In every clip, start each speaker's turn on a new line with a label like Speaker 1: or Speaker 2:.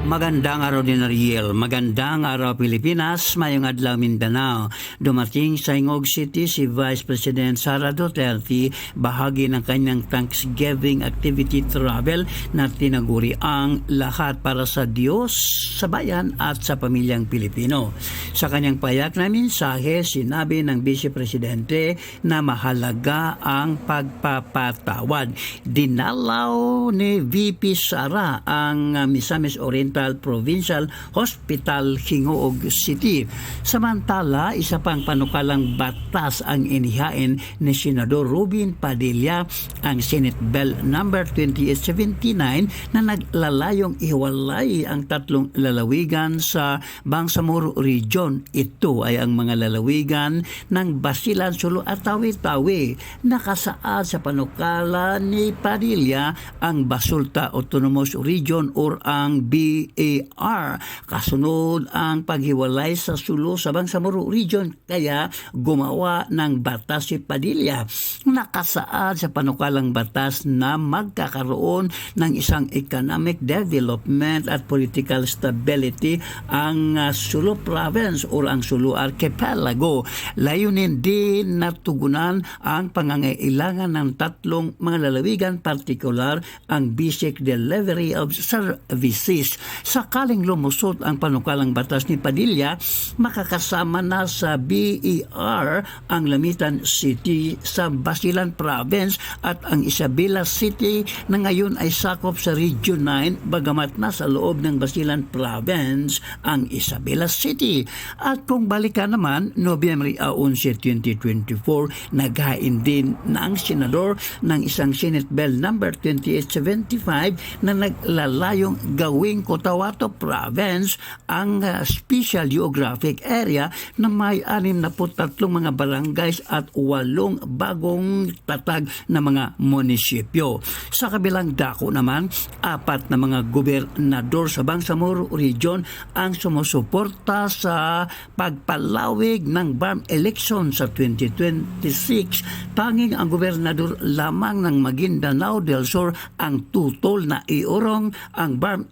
Speaker 1: Magandang araw din Ariel, magandang araw Pilipinas, mayong adlaw Mindanao. Dumating sa Ingog City si Vice President Sara Duterte bahagi ng kanyang Thanksgiving activity travel na tinaguri ang lahat para sa Diyos, sa bayan at sa pamilyang Pilipino. Sa kanyang payak na mensahe, sinabi ng Vice Presidente na mahalaga ang pagpapatawad. Dinalaw ni VP Sara ang uh, Misamis Oriental Provincial Hospital Hingoog City. Samantala, isa pang panukalang batas ang inihain ni Senador Rubin Padilla ang Senate Bill number 2879 na naglalayong iwalay ang tatlong lalawigan sa Bangsamoro Region. Ito ay ang mga lalawigan ng Basilan, Sulu at Tawi-Tawi. Nakasaad sa panukala ni Padilla ang Basulta Autonomous Region or ang BAR. Kasunod ang paghiwalay sa Sulu sa Bangsamoro Region kaya gumawa ng batas si Padilla. Nakasaad sa panukalang batas na magkakaroon ng isang economic development at political stability ang uh, Sulu Province o ang Sulu Archipelago. Layunin din na tugunan ang pangangailangan ng tatlong mga lalawigan, partikular ang basic delivery of services. Sakaling lumusot ang panukalang batas ni Padilla, makakasama na sa BER ang Lamitan City sa Basilan Province at ang Isabela City na ngayon ay sakop sa Region 9 bagamat nasa loob ng Basilan Province ang Isabela City. At kung balikan naman, Nobyembre 11, 2024, naghain din na senador ng isang Senate Bill number 2875 na naglalayong gawing Cotabato Province ang uh, Special Geographic Area na may 63 mga barangays at walong bagong tatag na mga munisipyo. Sa kabilang dako naman, apat na mga gobernador sa Bangsamoro Region ang sumusuporta sa pagpalawig ng BARM election sa 2026. Tanging ang gobernador lamang ng Maguindanao del Sur ang tutol na iurong ang BARM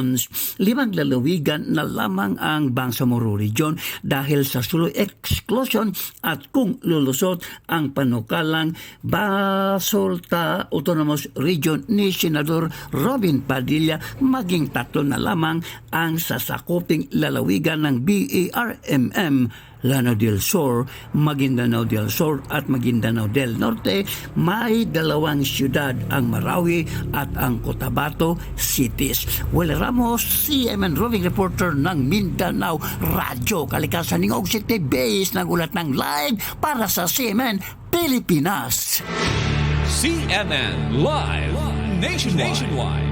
Speaker 1: elections. Limang lalawigan na lamang ang Bangsamoro Region dahil sa sulo exclusion at kung lulusot ang panukalang Basolta Autonomous Region ni Senador Robin Padilla maging tatlo na lamang ang sasakuping lalawigan ng BARMM Lano del Sur, Maguindanao del Sur at Maguindanao del Norte, may dalawang siyudad ang Marawi at ang Cotabato cities. Will Ramos, CMN roving reporter ng Mindanao Radyo, Kalikasan ng City Base, nagulat ng live para sa CMN Pilipinas.
Speaker 2: CNN Live Nationwide.